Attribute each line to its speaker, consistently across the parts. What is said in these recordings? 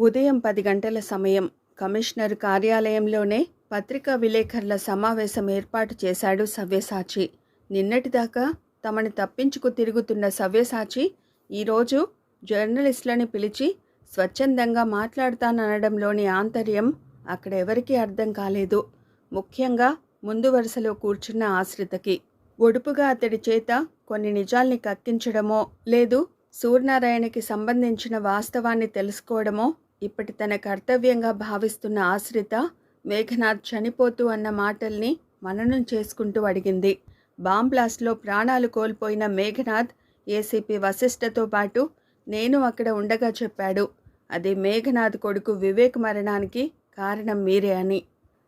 Speaker 1: ఉదయం పది గంటల సమయం కమిషనర్ కార్యాలయంలోనే పత్రికా విలేకరుల సమావేశం ఏర్పాటు చేశాడు సవ్యసాచి. నిన్నటిదాకా తమను తప్పించుకు తిరుగుతున్న సవ్యసాచి ఈరోజు జర్నలిస్టులని పిలిచి స్వచ్ఛందంగా మాట్లాడతాననడంలోని ఆంతర్యం అక్కడ ఎవరికీ అర్థం కాలేదు. ముఖ్యంగా ముందు వరుసలో కూర్చున్న ఆశ్రితకి. ఒడుపుగా అతడి చేత కొన్ని నిజాల్ని కక్కించడమో లేదు సూర్యనారాయణకి సంబంధించిన వాస్తవాన్ని తెలుసుకోవడమో ఇప్పటి తన కర్తవ్యంగా భావిస్తున్న ఆశ్రిత మేఘనాథ్ చనిపోతూ అన్న మాటల్ని మననం చేసుకుంటూ అడిగింది. బాంబ్లాస్ట్లో ప్రాణాలు కోల్పోయిన మేఘనాథ్ ఏసీపీ వశిష్ఠతో పాటు నేను అక్కడ ఉండగా చెప్పాడు. అది మేఘనాథ్ కొడుకు వివేక్ మరణానికి కారణం మీరే అని.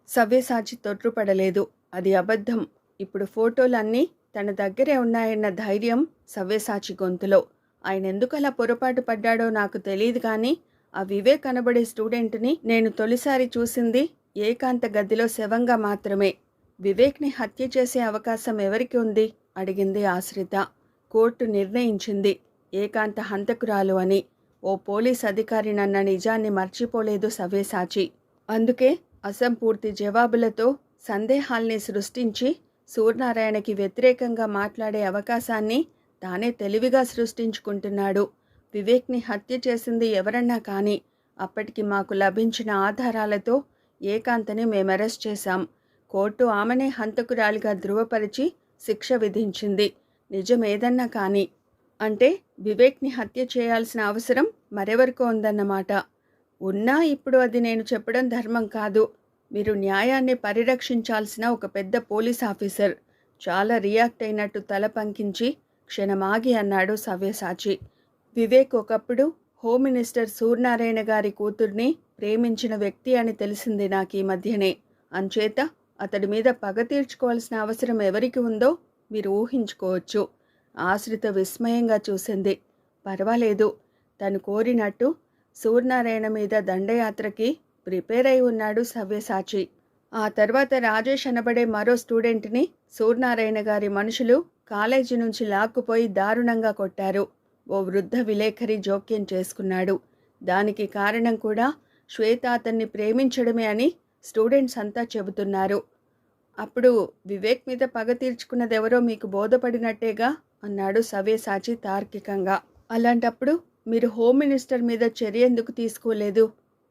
Speaker 1: సవ్యసాచి తొట్రుపడలేదు. అది అబద్ధం. ఇప్పుడు ఫోటోలన్నీ తన దగ్గరే ఉన్నాయన్న ధైర్యం సవ్యసాచి గొంతులో. ఆయన ఎందుకు అలా పొరపాటు పడ్డాడో నాకు తెలియదు కానీ ఆ వివేక్ అనబడే స్టూడెంట్ని నేను తొలిసారి చూసింది ఏకాంత గదిలో శవంగా మాత్రమే. వివేక్ని హత్య చేసే అవకాశం ఎవరికి ఉంది? అడిగింది ఆశ్రిత. కోర్టు నిర్ణయించింది. ఏకాంత హంతకురాలు అని. ఓ పోలీస్ అధికారి నన్న నిజాన్ని మర్చిపోలేదు సవ్యసాచి. అందుకే అసంపూర్తి జవాబులతో సందేహాల్ని సృష్టించి సూర్యనారాయణకి వ్యతిరేకంగా మాట్లాడే అవకాశాన్ని తానే తెలివిగా సృష్టించుకుంటున్నాడు. వివేక్ని హత్య చేసింది ఎవరన్నా కానీ అప్పటికి మాకు లభించిన ఆధారాలతో ఏకాంతని మేము అరెస్ట్ చేశాం. కోర్టు ఆమెనే హంతకురాలిగా ధృవపరిచి శిక్ష విధించింది. నిజమేదన్నా కానీ అంటే వివేక్ని హత్య చేయాల్సిన అవసరం మరెవరికో ఉందన్నమాట. ఉన్నా ఇప్పుడు అది నేను చెప్పడం ధర్మం కాదు. మీరు న్యాయాన్ని పరిరక్షించాల్సిన ఒక పెద్ద పోలీస్ ఆఫీసర్. చాలా రియాక్ట్ అయినట్టు తల పంకించి క్షణమాగి అన్నాడు సవ్యసాచి. వివేక్ ఒకప్పుడు హోమ్ మినిస్టర్ సూర్యనారాయణ గారి కూతుర్ని ప్రేమించిన వ్యక్తి అని తెలిసింది నాకు ఈ మధ్యనే. అంచేత అతడి మీద పగ తీర్చుకోవాల్సిన అవసరం ఎవరికి ఉందో మీరు ఊహించుకోవచ్చు. ఆశ్రిత విస్మయంగా చూసింది. పర్వాలేదు. తను కోరినట్టు సూర్యనారాయణ మీద దండయాత్రకి ప్రిపేర్ అయి ఉన్నాడు సవ్యసాచి. ఆ తర్వాత రాజేష్ అనబడే మరో స్టూడెంట్ని సూర్యనారాయణ గారి మనుషులు కాలేజీ నుంచి లాక్కుపోయి దారుణంగా కొట్టారు. ఓ వృద్ధ విలేఖరి జోక్యం చేసుకున్నాడు. దానికి కారణం కూడా శ్వేత అతన్ని ప్రేమించడమే అని స్టూడెంట్స్ అంతా చెబుతున్నారు. అప్పుడు వివేక్ మీద పగ తీర్చుకున్నదెవరో మీకు బోధపడినట్టేగా? అన్నాడు సవ్యసాచి తార్కికంగా. అలాంటప్పుడు మీరు హోమ్ మినిస్టర్ మీద చర్య ఎందుకు తీసుకోలేదు?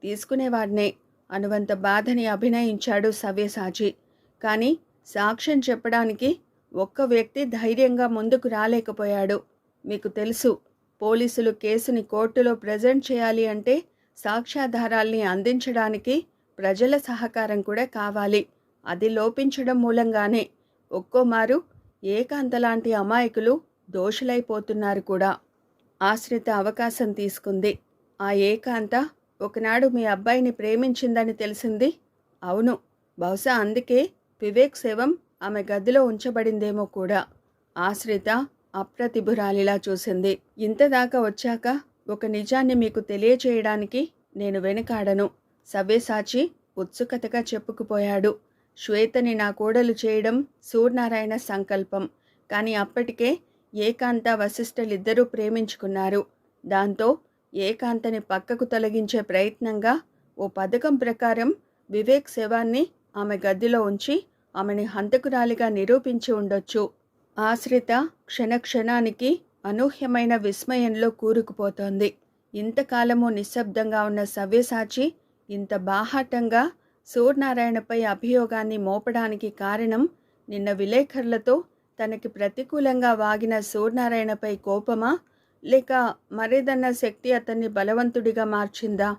Speaker 1: తీసుకునేవాడినే అనువంత బాధని అభినయించాడు సవ్యసాచి కానీ సాక్ష్యం చెప్పడానికి ఒక్క వ్యక్తి ధైర్యంగా ముందుకు రాలేకపోయాడు. మీకు తెలుసు. పోలీసులు కేసుని కోర్టులో ప్రజెంట్ చేయాలి అంటే సాక్ష్యాధారాల్ని అందించడానికి ప్రజల సహకారం కూడా కావాలి. అది లోపించడం మూలంగానే ఒక్కోమారు ఏకాంతలాంటి అమాయకులు దోషులైపోతున్నారు కూడా. ఆశ్రిత అవకాశం తీసుకుంది. ఆ ఏకాంత ఒకనాడు మీ అబ్బాయిని ప్రేమించిందని తెలిసింది? అవును. బహుశా అందుకే వివేక్ శవం ఆమె గదిలో ఉంచబడిందేమో కూడా. ఆశ్రిత అప్రతిభురాలిలా చూసింది. ఇంతదాకా వచ్చాక ఒక నిజాన్ని మీకు తెలియచేయడానికి నేను వెనుకాడను. సవ్యసాచి ఉత్సుకతగా చెప్పుకుపోయాడు. శ్వేతని నా కోడలు చేయడం సూర్యనారాయణ సంకల్పం. కానీ అప్పటికే ఏకాంత వశిష్ఠలిద్దరూ ప్రేమించుకున్నారు. దాంతో ఏకాంతని పక్కకు తొలగించే ప్రయత్నంగా ఓ పథకం ప్రకారం వివేక్ శవాన్ని ఆమె గదిలో ఉంచి ఆమెని హంతకురాలిగా నిరూపించి ఉండొచ్చు. ఆశ్రిత క్షణక్షణానికి అనూహ్యమైన విస్మయంలో కూరుకుపోతోంది. ఇంతకాలము నిశ్శబ్దంగా ఉన్న సవ్యసాచి ఇంత బాహాటంగా సూర్యనారాయణపై అభియోగాన్ని మోపడానికి కారణం నిన్న విలేకరులతో తనకి ప్రతికూలంగా వాగిన సూర్యనారాయణపై కోపమా? లేక మరేదన్న శక్తి అతన్ని బలవంతుడిగా మార్చిందా?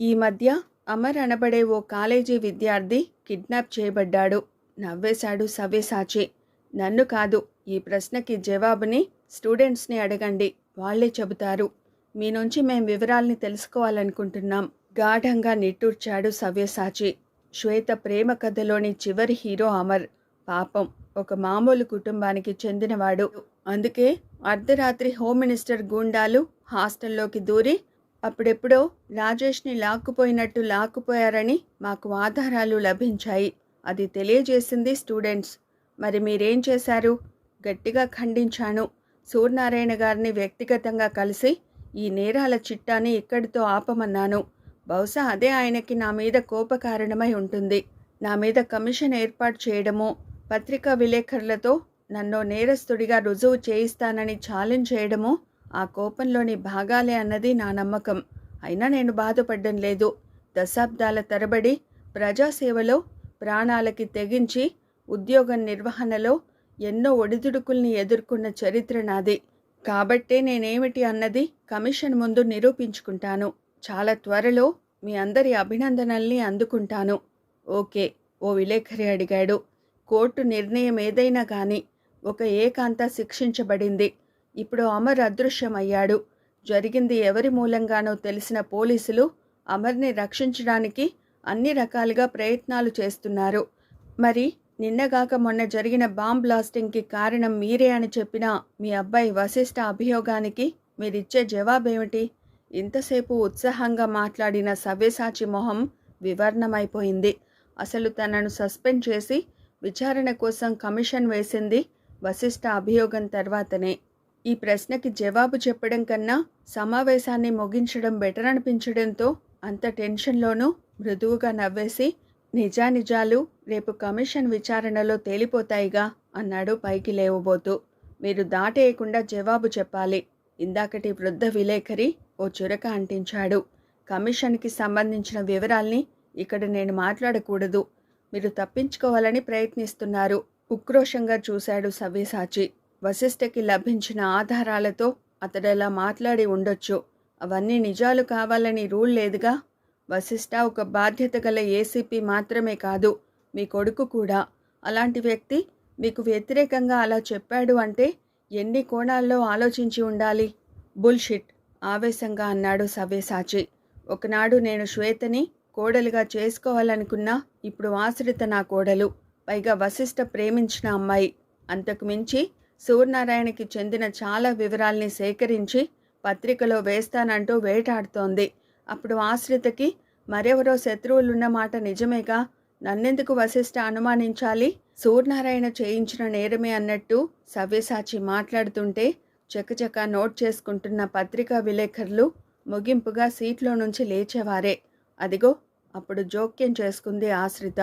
Speaker 1: ఈ మధ్య అమర్ అనబడే ఓ కాలేజీ విద్యార్థి కిడ్నాప్ చేయబడ్డాడు. నవ్వేశాడు సవ్యసాచి. నన్ను కాదు ఈ ప్రశ్నకి జవాబుని స్టూడెంట్స్ని అడగండి. వాళ్ళే చెబుతారు. మీ నుంచి మేం వివరాల్ని తెలుసుకోవాలనుకుంటున్నాం. గాఢంగా నిట్టూర్చాడు సవ్యసాచి. శ్వేత ప్రేమ కథలోని చివరి హీరో అమర్. పాపం ఒక మామూలు కుటుంబానికి చెందినవాడు. అందుకే అర్ధరాత్రి హోమ్ మినిస్టర్ గూండాలు హాస్టల్లోకి దూరి అప్పుడెప్పుడో రాజేష్ని లాక్కుపోయినట్టు లాక్కుపోయారని మాకు ఆధారాలు లభించాయి. అది తెలియజేసింది స్టూడెంట్స్. మరి మీరేం చేశారు? గట్టిగా ఖండించాను. సూర్యనారాయణ గారిని వ్యక్తిగతంగా కలిసి ఈ నేరాల చిట్టాని ఇక్కడితో ఆపమన్నాను. బహుశా అదే ఆయనకి నా మీద కోప కారణమై ఉంటుంది. నా మీద కమిషన్ ఏర్పాటు చేయడము పత్రికా విలేకరులతో నన్ను నేరస్తుడిగా రుజువు చేయిస్తానని ఛాలెంజ్ చేయడము ఆ కోపంలోని భాగాలే అన్నది నా నమ్మకం. అయినా నేను బాధపడడం లేదు. దశాబ్దాల తరబడి ప్రజాసేవలో ప్రాణాలకి తెగించి ఉద్యోగం నిర్వహణలో ఎన్నో ఒడిదుడుకుల్ని ఎదుర్కొన్న చరిత్ర నాది. కాబట్టే నేనేమిటి అన్నది కమిషన్ ముందు నిరూపించుకుంటాను. చాలా త్వరలో మీ అందరి అభినందనల్ని అందుకుంటాను. ఓకే ఓ విలేఖరి అడిగాడు. కోర్టు నిర్ణయం ఏదైనా కానీ ఒక ఏకాంత శిక్షించబడింది. ఇప్పుడు అమర్ అదృశ్యమయ్యాడు. జరిగింది ఎవరి మూలంగానో తెలిసిన పోలీసులు అమర్ని రక్షించడానికి అన్ని రకాలుగా ప్రయత్నాలు చేస్తున్నారు. మరి నిన్నగాక మొన్న జరిగిన బాంబ్ బ్లాస్టింగ్కి కారణం మీరే అని చెప్పిన మీ అబ్బాయి వశిష్ఠ అభియోగానికి మీరిచ్చే జవాబేమిటి? ఇంతసేపు ఉత్సాహంగా మాట్లాడిన సవ్యసాచి మొహం వివర్ణమైపోయింది. అసలు తనను సస్పెండ్ చేసి విచారణ కోసం కమిషన్ వేసింది వశిష్ఠ అభియోగం తర్వాతనే. ఈ ప్రశ్నకి జవాబు చెప్పడం కన్నా సమావేశాన్ని ముగించడం బెటర్ అనిపించడంతో అంత టెన్షన్లోనూ మృదువుగా నవ్వేసి నిజానిజాలు రేపు కమిషన్ విచారణలో తేలిపోతాయిగా అన్నాడు పైకి లేవబోతూ. మీరు దాటేయకుండా జవాబు చెప్పాలి. ఇందాకటి వృద్ధ విలేకరి ఓ చురక అంటించాడు. కమిషన్కి సంబంధించిన వివరాల్ని ఇక్కడ నేను మాట్లాడకూడదు. మీరు తప్పించుకోవాలని ప్రయత్నిస్తున్నారు. ఉక్రోషంగా చూశాడు సవ్యసాచి. వశిష్ఠకి లభించిన ఆధారాలతో అతడలా మాట్లాడి ఉండొచ్చు. అవన్నీ నిజాలు కావాలని రూల్ లేదుగా? వశిష్ఠ ఒక బాధ్యత గల ఏసీపీ మాత్రమే కాదు మీ కొడుకు కూడా. అలాంటి వ్యక్తి మీకు వ్యతిరేకంగా అలా చెప్పాడు అంటే ఎన్ని కోణాల్లో ఆలోచించి ఉండాలి? బుల్షిట్ ఆవేశంగా అన్నాడు సవ్యసాచి. ఒకనాడు నేను శ్వేతని కోడలుగా చేసుకోవాలనుకున్నా ఇప్పుడు ఆశ్రిత నా కోడలు. పైగా వశిష్ఠ ప్రేమించిన అమ్మాయి. అంతకుమించి సూర్యనారాయణకి చెందిన చాలా వివరాల్ని సేకరించి పత్రికలో వేస్తానంటూ వేటాడుతోంది. అప్పుడు ఆశ్రితకి మరెవరో శత్రువులున్న మాట నిజమేగా? నన్నెందుకు వశిష్ఠ అనుమానించాలి? సూర్యనారాయణ చేయించిన నేరమే అన్నట్టు సవ్యసాచి మాట్లాడుతుంటే చకచక నోట్ చేసుకుంటున్న పత్రికా విలేకరులు ముగింపుగా సీట్లో నుంచి లేచేవారే. అదిగో అప్పుడు జోక్యం చేసుకుంది ఆశ్రిత.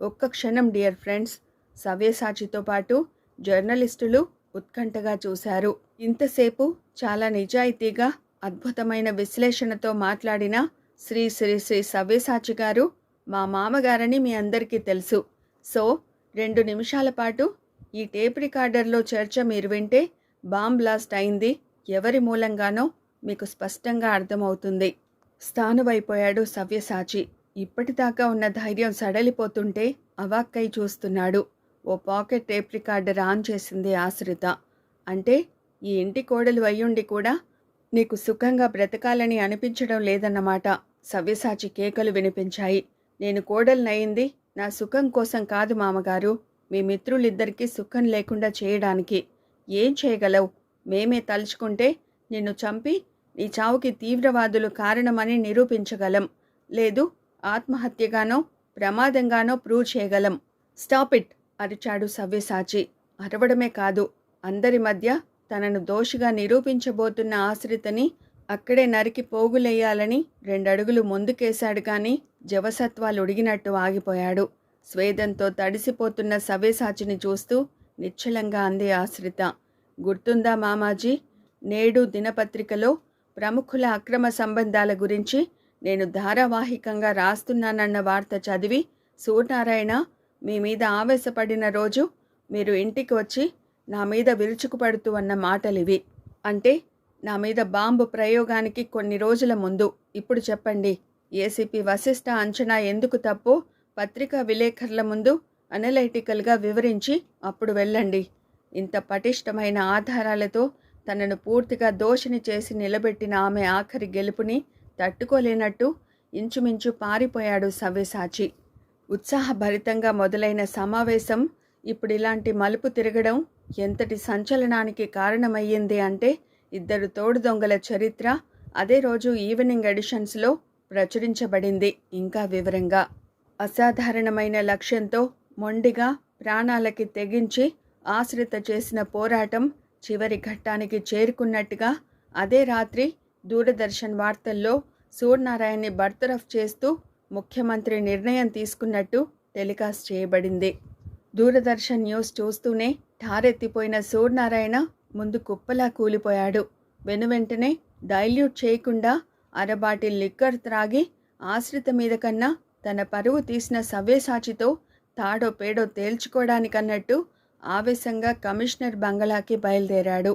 Speaker 1: ఒక్క క్షణం డియర్ ఫ్రెండ్స్ సవ్యసాచితో పాటు జర్నలిస్టులు ఉత్కంఠగా చూశారు. ఇంతసేపు చాలా నిజాయితీగా అద్భుతమైన విశ్లేషణతో మాట్లాడిన శ్రీ శ్రీ శ్రీ సవ్యసాచి గారు మా మామగారని మీ అందరికీ తెలుసు. సో రెండు నిమిషాల పాటు ఈ టేప్ రికార్డర్లో చర్చ మీరు వింటే బాంబ్ బ్లాస్ట్ అయింది. ఎవరి మూలంగానో మీకు స్పష్టంగా అర్థమవుతుంది. స్థానువైపోయాడు సవ్యసాచి. ఇప్పటిదాకా ఉన్న ధైర్యం సడలిపోతుంటే అవాక్కై చూస్తున్నాడు. ఓ పాకెట్ టేప్ రికార్డర్ ఆన్ చేసింది ఆశ్రిత. అంటే ఈ ఇంటి కోడలు అయ్యుండి కూడా నీకు సుఖంగా బ్రతకాలని అనిపించడం లేదన్నమాట. సవ్యసాచి కేకలు వినిపించాయి. నేను కోడలినయింది నా సుఖం కోసం కాదు మామగారు. మీ మిత్రులిద్దరికీ సుఖం లేకుండా చేయడానికి. ఏం చేయగలవు? మేమే తలుచుకుంటే నిన్ను చంపి నీ చావుకి తీవ్రవాదులు కారణమని నిరూపించగలం. లేదు ఆత్మహత్యగానో ప్రమాదంగానో ప్రూవ్ చేయగలం. Stop it! అరిచాడు సవ్యసాచి. అరవడమే కాదు అందరి మధ్య తనను దోషిగా నిరూపించబోతున్న ఆశ్రితని అక్కడే నరికి పోగులేయాలని రెండడుగులు ముందుకేశాడు కానీ జవసత్వాలు ఉడిగినట్టు ఆగిపోయాడు. స్వేదంతో తడిసిపోతున్న సవ్యసాచిని చూస్తూ నిశ్చలంగా అంది ఆశ్రిత. గుర్తుందా మామాజీ? నేడు దినపత్రికలో ప్రముఖుల అక్రమ సంబంధాల గురించి నేను ధారావాహికంగా రాస్తున్నానన్న వార్త చదివి సూర్యనారాయణ మీ మీద ఆవేశపడిన రోజు మీరు ఇంటికి వచ్చి నా మీద విరుచుకుపడుతూ అన్న మాటలివి. అంటే నా మీద బాంబు ప్రయోగానికి కొన్ని రోజుల ముందు. ఇప్పుడు చెప్పండి ఏసీపీ వశిష్ఠ అంచనా ఎందుకు తప్పు? పత్రికా విలేకరుల ముందు అనలైటికల్గా వివరించి అప్పుడు వెళ్ళండి. ఇంత పటిష్టమైన ఆధారాలతో తనను పూర్తిగా దోషిని చేసి నిలబెట్టిన ఆమె ఆఖరి గెలుపుని తట్టుకోలేనట్టు ఇంచుమించు పారిపోయాడు సవ్యసాచి. ఉత్సాహభరితంగా మొదలైన సమావేశం ఇప్పుడు ఇలాంటి మలుపు తిరగడం ఎంతటి సంచలనానికి కారణమయ్యింది అంటే ఇద్దరు తోడు దొంగల చరిత్ర అదే రోజు ఈవినింగ్ ఎడిషన్స్లో ప్రచురించబడింది. ఇంకా వివరంగా. అసాధారణమైన లక్ష్యంతో మొండిగా ప్రాణాలకి తెగించి ఆశ్రిత చేసిన పోరాటం చివరి ఘట్టానికి చేరుకున్నట్టుగా అదే రాత్రి దూరదర్శన్ వార్తల్లో సూర్యనారాయణ్ని బర్తరఫ్ చేస్తూ ముఖ్యమంత్రి నిర్ణయం తీసుకున్నట్టు టెలికాస్ట్ చేయబడింది. దూరదర్శన్ న్యూస్ చూస్తూనే ఠారెత్తిపోయిన సూర్యనారాయణ ముందు కుప్పలా కూలిపోయాడు. వెనువెంటనే డైల్యూట్ చేయకుండా అరబాటి లిక్కర్ త్రాగి ఆశ్రిత మీద కన్నా తన పరువు తీసిన సవ్యసాచితో తాడో పేడో తేల్చుకోవడానికన్నట్టు ఆవేశంగా కమిషనర్ బంగళాకి బయలుదేరాడు.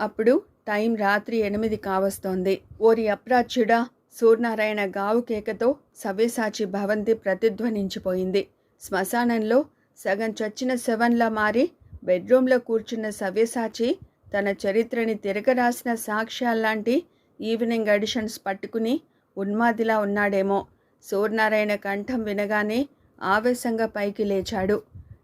Speaker 1: అప్పుడు టైం రాత్రి ఎనిమిది కావస్తోంది. ఓరి అప్రాచ్యుడా! సూర్యనారాయణ గావు కేకతో సవ్యసాచి భవంతి ప్రతిధ్వనించిపోయింది. శ్మశానంలో సగం చచ్చిన శవంలా మారి బెడ్రూమ్లో కూర్చున్న సవ్యసాచి తన చరిత్రని తిరగరాసిన సాక్ష్యాల్లాంటి ఈవినింగ్ ఎడిషన్స్ పట్టుకుని ఉన్మాదిలా ఉన్నాడేమో. సూర్యనారాయణ కంఠం వినగానే ఆవేశంగా పైకి లేచాడు.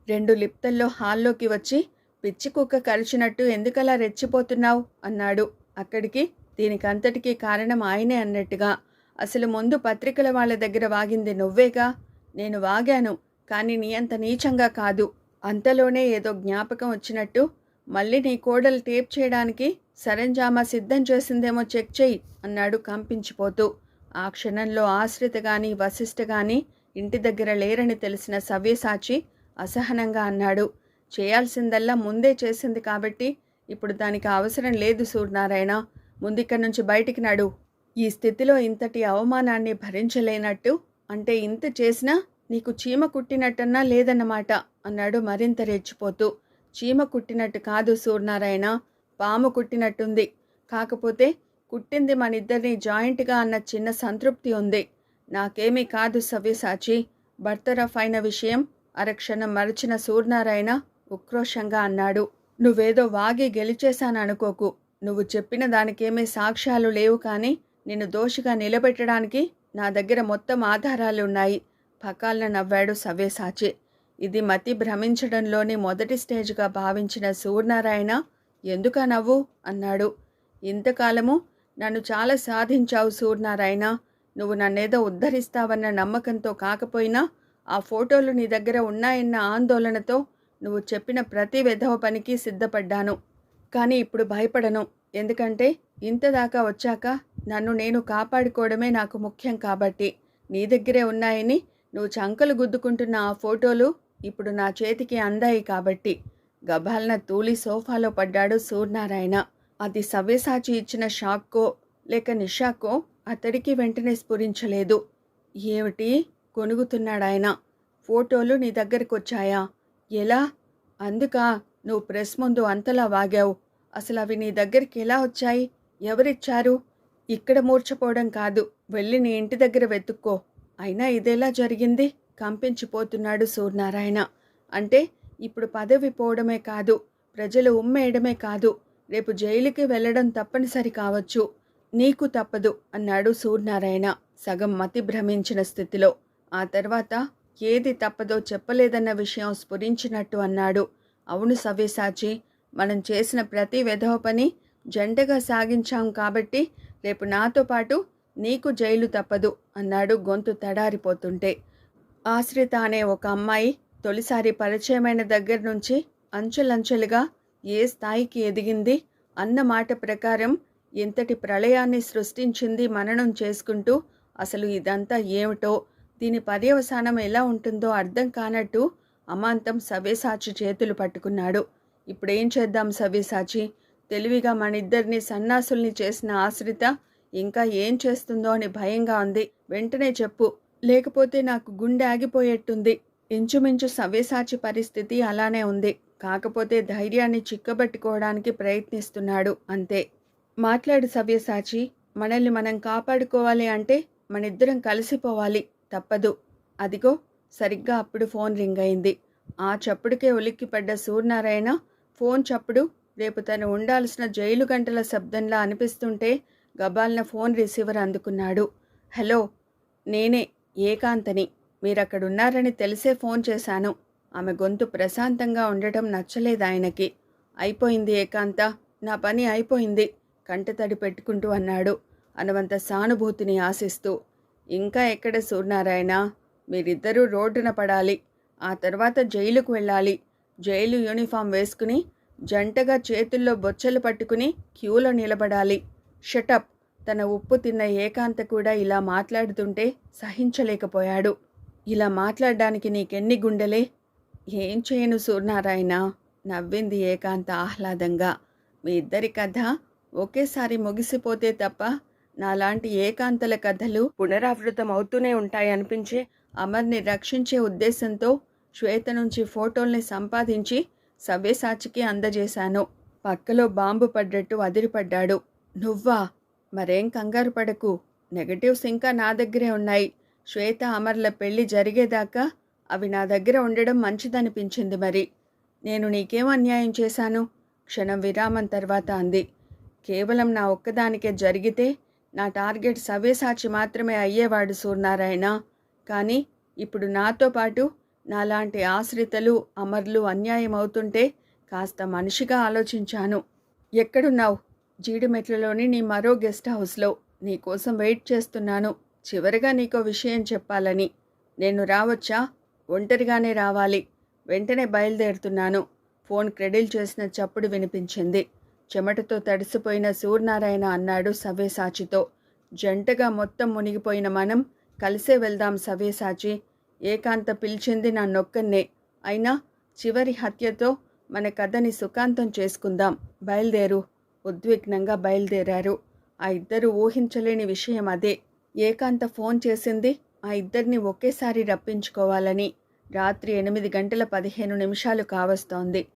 Speaker 1: రెండు లిప్తల్లో హాల్లోకి వచ్చి పిచ్చి కుక్క కరిచినట్టు ఎందుకలా రెచ్చిపోతున్నావు? అన్నాడు. అక్కడికి దీనికంతటికీ కారణం ఆయనే అన్నట్టుగా. అసలు ముందు పత్రికల వాళ్ళ దగ్గర వాగింది నువ్వేగా? నేను వాగాను. కానీ నీ అంత నీచంగా కాదు. అంతలోనే ఏదో జ్ఞాపకం వచ్చినట్టు మళ్ళీ నీ కోడలు టేప్ చేయడానికి సరంజామా సిద్ధం చేసిందేమో చెక్ చెయ్యి అన్నాడు కంపించిపోతూ. ఆ క్షణంలో ఆశ్రిత గాని వశిష్ఠ గాని ఇంటి దగ్గర లేరని తెలిసిన సవ్యసాచి అసహనంగా అన్నాడు. చేయాల్సిందల్లా ముందే చేసింది కాబట్టి ఇప్పుడు దానికి అవసరం లేదు సూర్యనారాయణ. ముందిక్కడి నుంచి బయటికి నడు. ఈ స్థితిలో ఇంతటి అవమానాన్ని భరించలేనట్టు అంటే ఇంత చేసినా నీకు చీమ కుట్టినట్టన్నా లేదన్నమాట అన్నాడు మరింత రెచ్చిపోతూ. చీమ కుట్టినట్టు కాదు సూర్యనారాయణ పాము కుట్టినట్టుంది. కాకపోతే కుట్టింది మనిద్దరిని జాయింట్గా అన్న చిన్న సంతృప్తి ఉంది. నాకేమీ కాదు సవ్యసాచి బర్తరఫ్ అయిన విషయం అరక్షణం మరచిన సూర్యనారాయణ ఉక్రోషంగా అన్నాడు. నువ్వేదో వాగి గెలిచేశాననుకోకు. నువ్వు చెప్పిన దానికేమీ సాక్ష్యాలు లేవు కానీ నిన్ను దోషిగా నిలబెట్టడానికి నా దగ్గర మొత్తం ఆధారాలున్నాయి. పకాలన నవ్వాడు సవ్యసాచి ఇది మతి భ్రమించడంలోని మొదటి స్టేజ్గా భావించిన సూర్యనారాయణ ఎందుకా నవ్వు? అన్నాడు. ఇంతకాలము నన్ను చాలా సాధించావు సూర్యనారాయణ నువ్వు నన్నేదో ఉద్ధరిస్తావన్న నమ్మకంతో కాకపోయినా ఆ ఫోటోలు నీ దగ్గర ఉన్నాయన్న ఆందోళనతో నువ్వు చెప్పిన ప్రతి విధవ పనికి సిద్ధపడ్డాను. కానీ ఇప్పుడు భయపడను. ఎందుకంటే ఇంతదాకా వచ్చాక నన్ను నేను కాపాడుకోవడమే నాకు ముఖ్యం కాబట్టి. నీ దగ్గరే ఉన్నాయని నువ్వు చంకలు గుద్దుకుంటున్న ఆ ఫోటోలు ఇప్పుడు నా చేతికి అందాయి కాబట్టి. గభాలన తూలి సోఫాలో పడ్డాడు సూర్యనారాయణ. అది సవ్యసాచి ఇచ్చిన షాక్కో లేక నిషాకో అతడికి వెంటనే స్ఫురించలేదు. ఏమిటి? కొనుగుతున్నాడాయన. ఫోటోలు నీ దగ్గరకొచ్చాయా? ఎలా? అందుక నువ్వు ప్రెస్ ముందు అంతలా వాగావు. అసలు అవి నీ దగ్గరికి ఎలా వచ్చాయి? ఎవరిచ్చారు? ఇక్కడ మూర్చపోవడం కాదు. వెళ్ళి నీ ఇంటి దగ్గర వెతుక్కో. అయినా ఇదెలా జరిగింది? కంపించిపోతున్నాడు సూర్యనారాయణ. అంటే ఇప్పుడు పదవి పోవడమే కాదు ప్రజలు ఉమ్మేయడమే కాదు రేపు జైలుకి వెళ్ళడం తప్పనిసరి కావచ్చు. నీకు తప్పదు అన్నాడు సూర్యనారాయణ సగం మతి భ్రమించిన స్థితిలో. ఆ తర్వాత ఏది తప్పదో చెప్పలేదన్న విషయం స్ఫురించినట్టు అన్నాడు. అవును సవ్యసాచి మనం చేసిన ప్రతి వెధవ పని జంటగా సాగించాం కాబట్టి రేపు నాతో పాటు నీకు జైలు తప్పదు అన్నాడు గొంతు తడారిపోతుంటే. ఆశ్రిత అనే ఒక అమ్మాయి తొలిసారి పరిచయమైన దగ్గర నుంచి అంచెలంచెలుగా ఏ స్థాయికి ఎదిగింది అన్న మాట ప్రకారం ఎంతటి ప్రళయాన్ని సృష్టించింది మననం చేసుకుంటూ అసలు ఇదంతా ఏమిటో దీని పర్యవసానం ఎలా ఉంటుందో అర్థం కానట్టు అమాంతం సవ్యసాచి చేతులు పట్టుకున్నాడు. ఇప్పుడేం చేద్దాం సవ్యసాచి? తెలివిగా మనిద్దరిని సన్నాసుల్ని చేసిన ఆశ్రిత ఇంకా ఏం చేస్తుందో అని భయంగా ఉంది వెంటనే చెప్పు. లేకపోతే నాకు గుండె ఆగిపోయేట్టుంది. ఇంచుమించు సవ్యసాచి పరిస్థితి అలానే ఉంది. కాకపోతే ధైర్యాన్ని చిక్కబట్టుకోవడానికి ప్రయత్నిస్తున్నాడు. అంతే. మాట్లాడు సవ్యసాచి. మనల్ని మనం కాపాడుకోవాలి అంటే మనిద్దరం కలిసిపోవాలి. తప్పదు. అదిగో సరిగ్గా అప్పుడు ఫోన్ రింగ్ అయింది. ఆ చప్పుడుకే ఉలిక్కిపడ్డ సూర్యనారాయణ ఫోన్ చప్పుడు రేపు తను ఉండాల్సిన జైలు గంటల శబ్దంలా అనిపిస్తుంటే గబాల్న ఫోన్ రిసీవర్ అందుకున్నాడు. హలో నేనే ఏకాంతని. మీరక్కడున్నారని తెలిసే ఫోన్ చేశాను. ఆమె గొంతు ప్రశాంతంగా ఉండటం నచ్చలేదు ఆయనకి. అయిపోయింది ఏకాంత. నా పని అయిపోయింది కంటతడి పెట్టుకుంటూ అన్నాడు అనవంత సానుభూతిని ఆశిస్తూ. ఇంకా ఎక్కడ సూర్యనారాయణ? మీరిద్దరూ రోడ్డున పడాలి. ఆ తర్వాత జైలుకు వెళ్ళాలి. జైలు యూనిఫామ్ వేసుకుని జంటగా చేతుల్లో బొచ్చలు పట్టుకుని క్యూలో నిలబడాలి. షటప్ తన ఉప్పు తిన్న ఏకాంత కూడా ఇలా మాట్లాడుతుంటే సహించలేకపోయాడు. ఇలా మాట్లాడడానికి నీకెన్ని గుండెలే? ఏం చేయను సూర్యనారాయణ? నవ్వింది ఏకాంత ఆహ్లాదంగా. మీ ఇద్దరి కథ ఒకేసారి ముగిసిపోతే తప్ప నాలాంటి ఏకాంతల కథలు పునరావృతం అవుతూనే ఉంటాయనిపించే అమర్ని రక్షించే ఉద్దేశంతో శ్వేత నుంచి ఫోటోల్ని సంపాదించి సవ్యసాచికి అందజేశాను. పక్కలో బాంబు పడ్డట్టు అదిరిపడ్డాడు. నువ్వా? మరేం కంగారు పడకు. నెగటివ్స్ ఇంకా నా దగ్గరే ఉన్నాయి. శ్వేత అమర్ల పెళ్ళి జరిగేదాకా అవి నా దగ్గర ఉండడం మంచిదనిపించింది మరి. నేను నీకేం అన్యాయం చేశాను? క్షణం విరామం తర్వాత అంది. కేవలం నా ఒక్కదానికే జరిగితే నా టార్గెట్ సవ్యసాచి మాత్రమే అయ్యేవాడు సూర్యనారాయణ. కానీ ఇప్పుడు నాతో పాటు నాలాంటి ఆశ్రితలు అమర్లు అన్యాయం అవుతుంటే కాస్త మనిషిగా ఆలోచించాను. ఎక్కడున్నావు? జీడిమెట్లలోని నీ మరో గెస్ట్ హౌస్లో నీకోసం వెయిట్ చేస్తున్నాను. చివరిగా నీకో విషయం చెప్పాలని. నేను రావచ్చా? ఒంటరిగానే రావాలి. వెంటనే బయలుదేరుతున్నాను. ఫోన్ క్రెడిల్ చేసిన చప్పుడు వినిపించింది. చెమటతో తడిసిపోయిన సూర్యనారాయణ అన్నాడు సవ్యసాచితో. జంటగా మొత్తం మునిగిపోయిన మనం కలిసే వెళ్దాం సవ్యసాచి. ఏకాంత పిలిచింది నా నొక్కన్నే. అయినా చివరి హత్యతో మన కథని సుఖాంతం చేసుకుందాం. బయలుదేరు. ఉద్విగ్నంగా బయలుదేరారు. ఆ ఇద్దరు ఊహించలేని విషయం అదే. ఏకాంత ఫోన్ చేసింది. ఆ ఇద్దరిని ఒకేసారి రప్పించుకోవాలని. రాత్రి ఎనిమిది గంటల పదిహేను నిమిషాలు కావస్తోంది.